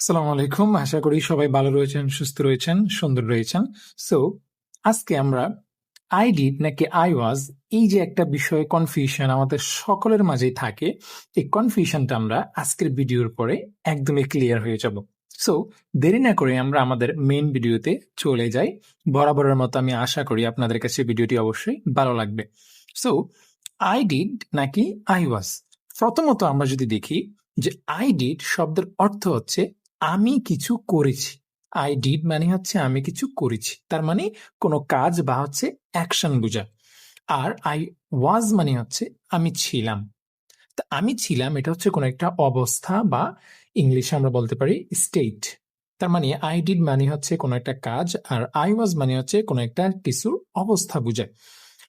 আসসালামু আলাইকুম। আশা করি সবাই ভালো রয়েছেন, সুস্থ রয়েছেন, সুন্দর রয়েছেন। সো আজকে আমরা আই ডিড নাকি আই ওয়াজ এই যে একটা বিষয়ে কনফিউশন আমাদের সকলের মাঝেই থাকে, এই কনফিউশনটা আমরা আজকের ভিডিওর পরে একদমই ক্লিয়ার হয়ে যাব। সো দেরি না করে আমরা আমাদের মেইন ভিডিওতে চলে যাই। বরাবরের মতো আমি আশা করি আপনাদের কাছে ভিডিওটি অবশ্যই ভালো লাগবে। সো আই ডিড নাকি আই ওয়াজ প্রথমত আমরা যদি দেখি যে আই ডিড শব্দের অর্থ হচ্ছে আমি কিছু করেছি। আই ডিড মানে হচ্ছে আমি কিছু করেছি। তার মানে কোনো কাজ বা হচ্ছে অ্যাকশন বোঝায় আর আই ওয়াজ মানে হচ্ছে আমি ছিলাম। তা আমি ছিলাম এটা হচ্ছে কোনো একটা অবস্থা বা ইংলিশে আমরা বলতে পারি স্টেট তার মানে আই ডিড মানে হচ্ছে কোনো একটা কাজ আর আই ওয়াজ মানে হচ্ছে কোনো একটা কিছুর অবস্থা বোঝায়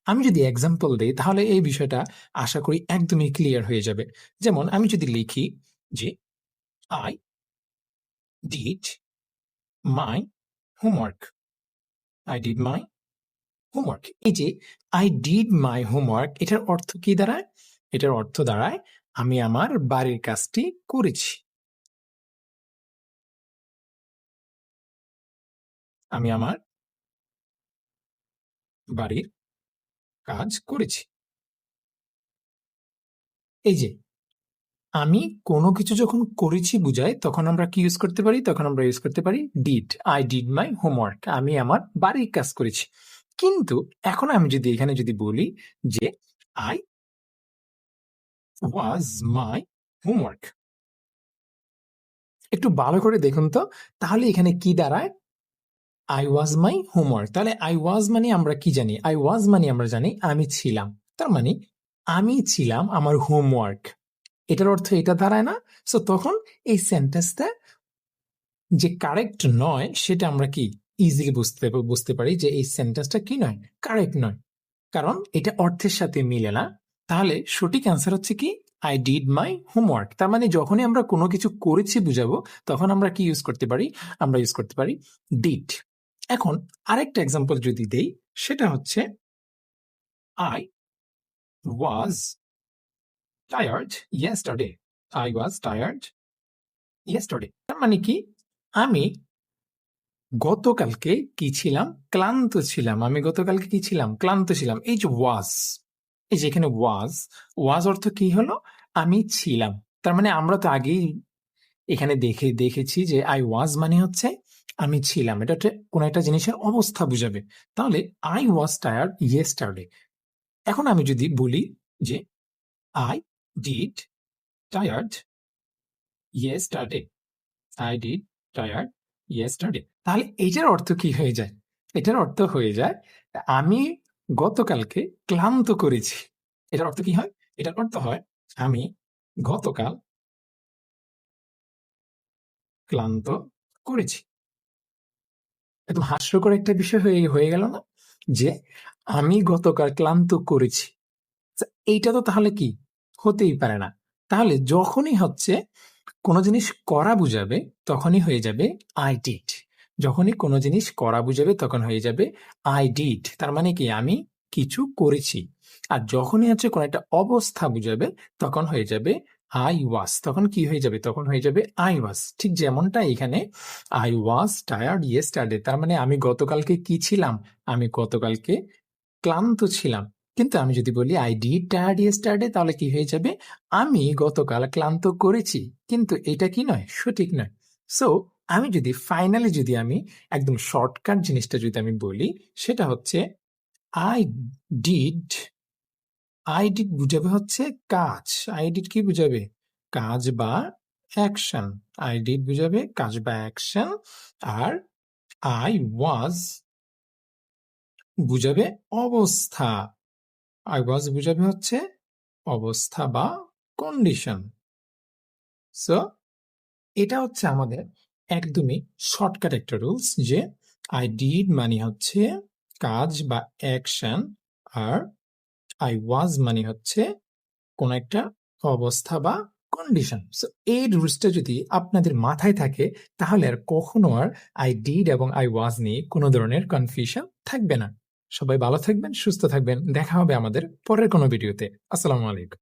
আমি যদি এক্সাম্পল দিই তাহলে এই বিষয়টা আশা করি একদমই ক্লিয়ার হয়ে যাবে। যেমন আমি যদি লিখি যে I did my homework I did my homework এই যে আই ডিড মাই হোমওয়ার্ক এটার অর্থ কি দাঁড়ায়? এটার অর্থ দাঁড়ায়, আমি আমার বাড়ির কাজটি করেছি। আমি আমার বাড়ির কাজ করেছি। এই যে আমি কোনো কিছু যখন করেছি বুঝাই তখন আমরা কি ইউজ করতে পারি? তখন আমরা ইউজ করতে পারি did I did my homework আমি আমার বাড়ির কাজ করেছি। কিন্তু এখন আমি যদি এখানে যদি বলি যে আই ওয়াজ মাই হোমওয়ার্ক একটু ভালো করে দেখুন তো। তাহলে এখানে কি দাঁড়ায়? আই ওয়াজ মাই হোমওয়ার্ক তাহলে আই ওয়াজ মানে আমরা কি জানি? আই ওয়াজ মানে আমরা জানি আমি ছিলাম। তার মানে আমি ছিলাম আমার হোমওয়ার্ক এটার অর্থ এটা দাঁড়ায় না। সো তখন এই সেন্টেন্সটা যে কারেক্ট নয়, সেটা আমরা কি ইজিলি বুঝতে বুঝতে পারি যে এই সেন্টেন্সটা কি নয়? কারেক্ট নয়। কারণ এটা অর্থের সাথে মিলে না। তাহলে সঠিক অ্যান্সার হচ্ছে কি? আই ডিড মাই হোমওয়ার্ক তার মানে যখনই আমরা কোনো কিছু করেছি বুঝাবো, তখন আমরা কি ইউজ করতে পারি? আমরা ইউজ করতে পারি ডিড এখন আরেকটা এক্সাম্পল যদি দেই, সেটা হচ্ছে I was tired yesterday I was tired yesterday তার মানে কি? আমি গতকালকে কি ছিলাম? ক্লান্ত ছিলাম। আমি গতকালকে কি ছিলাম? ক্লান্ত ছিলাম। এই যে ওয়াজ এই যে এখানে ওয়াজ ওয়াজ অর্থ কি হলো? আমি ছিলাম। তার মানে আমরা তো আগেই এখানে দেখে, দেখেছি যে আই ওয়াজ মানে হচ্ছে আমি ছিলাম। এটা কোনো একটা জিনিসের অবস্থা বুঝাবে। তাহলে আই ওয়াজ টায়ার্ড ইয়েস্টারডে এখন আমি যদি বলি যে I did tired yesterday I did tired yesterday তাহলে এটার অর্থ কি হয়ে যায়? এটার অর্থ হয়ে যায়, আমি গতকালকে ক্লান্ত করেছি। এটার অর্থ কি হয়? এটার অর্থ হয়, আমি গতকাল ক্লান্ত করেছি। একদম হাস্যকর একটা বিষয় হয়ে হয়ে গেল না? যে আমি গতকাল ক্লান্ত করেছি। এইটা তো তাহলে কি? হতেই পারে না। তাহলে যখনই হচ্ছে কোনো জিনিস করা বুঝাবে, তখনই হয়ে যাবে আই ডিড যখনই কোনো জিনিস করা বুঝাবে, তখন হয়ে যাবে আই ডিড তার মানে কি? আমি কিছু করেছি। আর যখনই হচ্ছে কোনো একটা অবস্থা বুঝাবে, তখন হয়ে যাবে আই ওয়াজ তখন কি হয়ে যাবে? তখন হয়ে যাবে আই ওয়াজ ঠিক যেমনটা এখানে আই ওয়াজ টায়ার্ড ইয়েস্টারডে তার মানে আমি গতকালকে কি ছিলাম? আমি গতকালকে ক্লান্ত ছিলাম। কিন্তু আমি যদি বলি আই ডিড টায়ার্ড ইয়েস্টারডে তাহলে কি হয়ে যাবে? আমি গতকাল ক্লান্ত করেছি, কিন্তু এটা কি নয়? সঠিক নয়। সো আমি যদি ফাইনালি যদি আমি একদম শর্টকাট জিনিসটা যদি আমি বলি, সেটা হচ্ছে আই ডিড আই ডিড বুঝাবে হচ্ছে কাজ। আই ডিড কি বুঝাবে? কাজ বা অ্যাকশন আই ডিড বুঝাবে কাজ বা অ্যাকশন আর আই ওয়াজ বুঝাবে অবস্থা। আই ওয়াজ বুঝাবে হচ্ছে অবস্থা বা কন্ডিশন সো এটা হচ্ছে আমাদের একদমই শর্টকাট একটা রুলস যে আই ডিড মানে হচ্ছে কাজ বা অ্যাকশন আর আই ওয়াজ মানে হচ্ছে কোন একটা অবস্থা বা কন্ডিশন সো এই রুলসটা যদি আপনাদের মাথায় থাকে, তাহলে আর কখনো আর আই ডিড এবং আই ওয়াজ নিয়ে কোনো ধরনের কনফিউশন থাকবে না। সবাই ভালো থাকবেন সুস্থ থাকবেন। দেখা হবে আমাদের পরের কোনো ভিডিওতে। আসসালামু আলাইকুম।